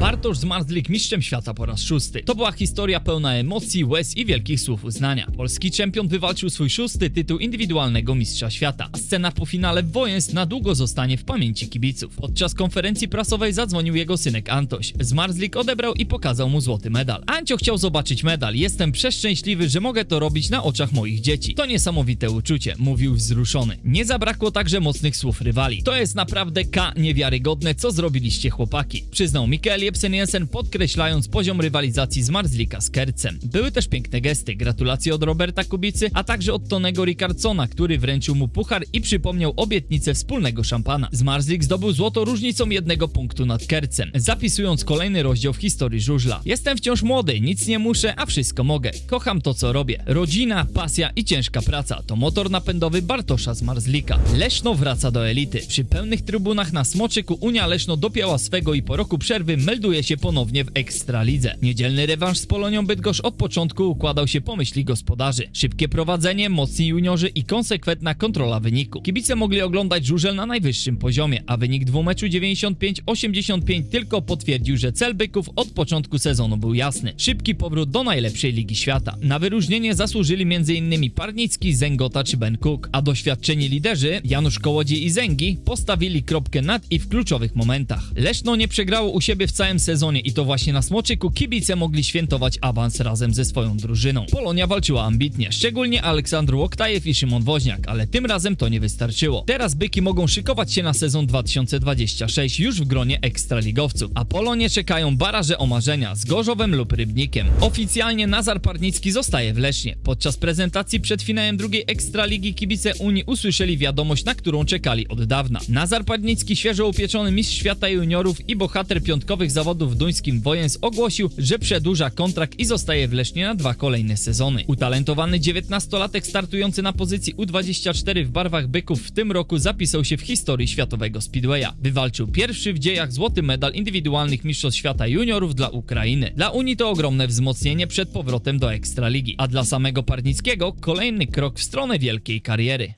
Bartosz Zmarzlik mistrzem świata po raz szósty. To była historia pełna emocji, łez i wielkich słów uznania. Polski czempion wywalczył swój szósty tytuł indywidualnego mistrza świata. A scena po finale wojenstw na długo zostanie w pamięci kibiców. Podczas konferencji prasowej zadzwonił jego synek Antoś. Zmarzlik odebrał i pokazał mu złoty medal. Ancio chciał zobaczyć medal. Jestem przeszczęśliwy, że mogę to robić na oczach moich dzieci. To niesamowite uczucie, mówił wzruszony. Nie zabrakło także mocnych słów rywali. To jest naprawdę K niewiarygodne, co zrobiliście chłopaki. Przyznał Mikael Jebsen Jensen, podkreślając poziom rywalizacji z Marzlika z Kercem. Były też piękne gesty, gratulacje od Roberta Kubicy, a także od Tonego Ricardsona, który wręczył mu puchar i przypomniał obietnicę wspólnego szampana. Zmarzlik zdobył złoto różnicą jednego punktu nad Kercem, zapisując kolejny rozdział w historii żużla. Jestem wciąż młody, nic nie muszę, a wszystko mogę. Kocham to, co robię. Rodzina, pasja i ciężka praca to motor napędowy Bartosza Zmarzlika. Leszno wraca do elity. Przy pełnych trybunach na Smoczyku Unia Leszno dopięła swego i po roku przerwy melduje się ponownie w Ekstralidze. Niedzielny rewanż z Polonią Bydgoszcz od początku układał się po myśli gospodarzy. Szybkie prowadzenie, mocni juniorzy i konsekwentna kontrola wyniku. Kibice mogli oglądać żużel na najwyższym poziomie, a wynik dwumeczu 95-85 tylko potwierdził, że cel byków od początku sezonu był jasny. Szybki powrót do najlepszej ligi świata. Na wyróżnienie zasłużyli m.in. Parnicki, Zengota czy Ben Cook, a doświadczeni liderzy Janusz Kołodziej i Zęgi postawili kropkę nad i w kluczowych momentach. Leszno nie przegrało u siebie w całym sezonie i to właśnie na Smoczyku kibice mogli świętować awans razem ze swoją drużyną. Polonia walczyła ambitnie, szczególnie Aleksandr Łoktajew i Szymon Woźniak, ale tym razem to nie wystarczyło. Teraz byki mogą szykować się na sezon 2026 już w gronie ekstraligowców, a Polonie czekają baraże o marzenia z Gorzowem lub Rybnikiem. Oficjalnie Nazar Parnicki zostaje w Lesznie. Podczas prezentacji przed finałem drugiej ekstraligi kibice Unii usłyszeli wiadomość, na którą czekali od dawna. Nazar Parnicki, świeżo upieczony mistrz świata juniorów i bohater piątkowych zawodów w duńskim Wojens ogłosił, że przedłuża kontrakt i zostaje w Lesznie na dwa kolejne sezony. Utalentowany 19-latek startujący na pozycji U24 w barwach byków w tym roku zapisał się w historii światowego speedwaya. Wywalczył pierwszy w dziejach złoty medal indywidualnych mistrzostw świata juniorów dla Ukrainy. Dla Unii to ogromne wzmocnienie przed powrotem do Ekstraligi, a dla samego Parnickiego kolejny krok w stronę wielkiej kariery.